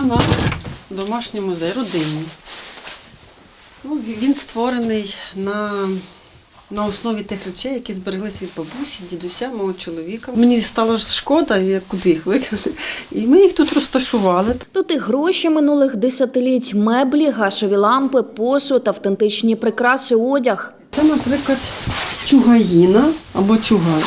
Це наш домашній музей, родинний. Ну, він створений на, на основі тих речей, які збереглися від бабусі, дідуся, мого чоловіка. Мені стало шкода, я куди їх викинути. І ми їх тут розташували. Тут і гроші минулих десятиліть, меблі, гашові лампи, посуд, автентичні прикраси, одяг. Це, наприклад, чугаїна або чугай.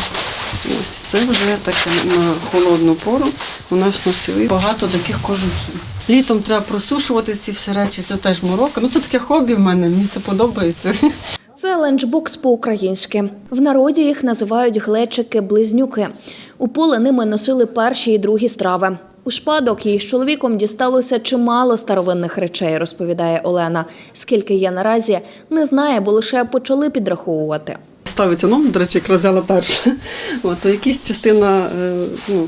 Ось це вже таке на холодну пору. У нас носили багато таких кожухів. Літом треба просушувати ці всі речі, це теж морока. Ну це таке хобі в мене, мені це подобається. Це ленчбокс по-українськи. В народі їх називають глечики-близнюки. У поле ними носили перші і другі страви. У шпадок їй з чоловіком дісталося чимало старовинних речей, розповідає Олена. Скільки є наразі, не знає, бо лише почали підраховувати. Ставиться номер, до речі, якраз взяла перше. От, то якісь частина е, ну,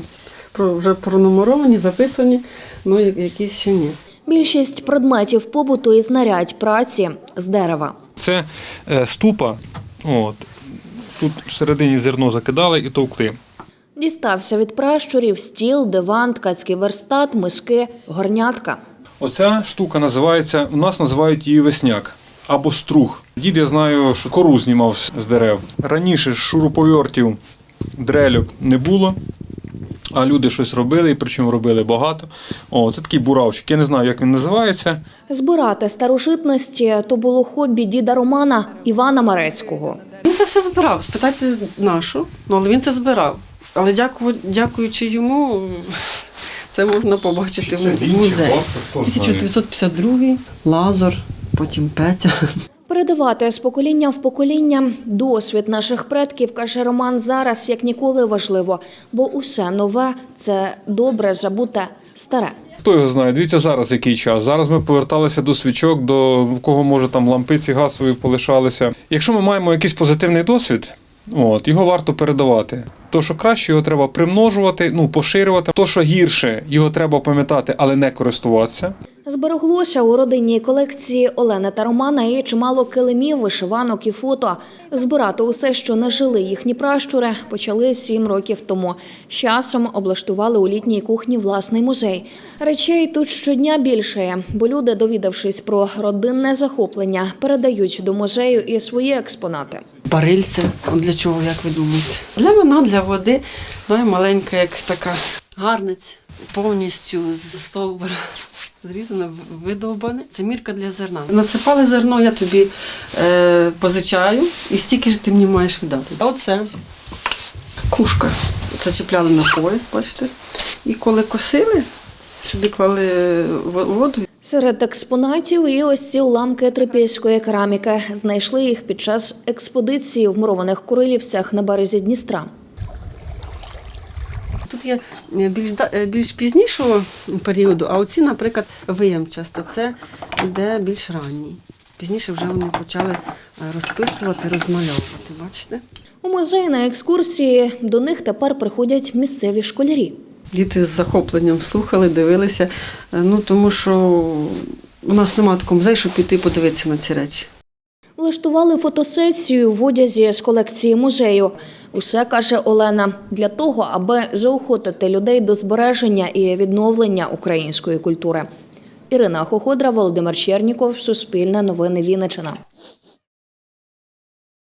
вже пронумеровані, записані, ну якісь ще ні. Більшість предметів побуту і знарядь праці з дерева. Це е, ступа. От. Тут всередині зерно закидали і товкли. Дістався від пращурів стіл, диван, ткацький верстат, миски, горнятка. Оця штука називається, у нас називають її весняк або струг. Дід, я знаю, що кору знімав з- дерев. Раніше шуруповертів, дрельок не було, а люди щось робили, і причому робили багато. О, це такий буравчик. Я не знаю, як він називається. Збирати старожитності то було хобі діда Романа Івана Марецького. Він це все збирав. Спитайте нашу, ну але він це збирав. Але дякую, дякуючи йому, це можна побачити в музеї. 1952 Лазар, потім Петя. Передавати з покоління в покоління досвід наших предків, каже Роман, зараз як ніколи важливо, бо усе нове це добре забуте старе. Хто його знає? Дивіться зараз який час. Зараз ми поверталися до свічок, до в кого може там лампиці газові полишалися. Якщо ми маємо якийсь позитивний досвід, от його варто передавати. То, що краще, його треба примножувати, ну поширювати. То, що гірше, його треба пам'ятати, але не користуватися. Збереглося у родинній колекції Олени та Романа і чимало килимів, вишиванок і фото. Збирати усе, що не жили їхні пращури, почали сім років тому. З часом облаштували у літній кухні власний музей. Речей тут щодня більше, бо люди, довідавшись про родинне захоплення, передають до музею і свої експонати. Барильце. Для чого, як ви думаєте? Для вина, для води. Ну і маленька, як така гарниця, повністю з стовбура. Зрізана, видовбане. Це мірка для зерна. Насипали зерно, я тобі е, позичаю, і стільки ж ти мені маєш віддати. А оце кушка. Це чіпляли на пояс, бачите. І коли косили, сюди клали воду Серед експонатів і ось ці уламки трипільської кераміки. Знайшли їх під час експедиції в мурованих Курилівцях на березі Дністра. Тут є е, більш, е, більш пізнішого періоду, а оці, наприклад, виямчасто, це де більш ранній. Пізніше вже вони почали е, розписувати, розмальовувати. Бачите? У музеї на екскурсії до них тепер приходять місцеві школярі. Діти з захопленням слухали, дивилися, ну тому що у нас немає такого музею, щоб піти подивитися на ці речі. Влаштували фотосесію в одязі з колекції музею. Усе каже Олена для того, аби заохотити людей до збереження і відновлення української культури. Ірина Хоходра, Володимир Черніков, Суспільне новини Вінниччина.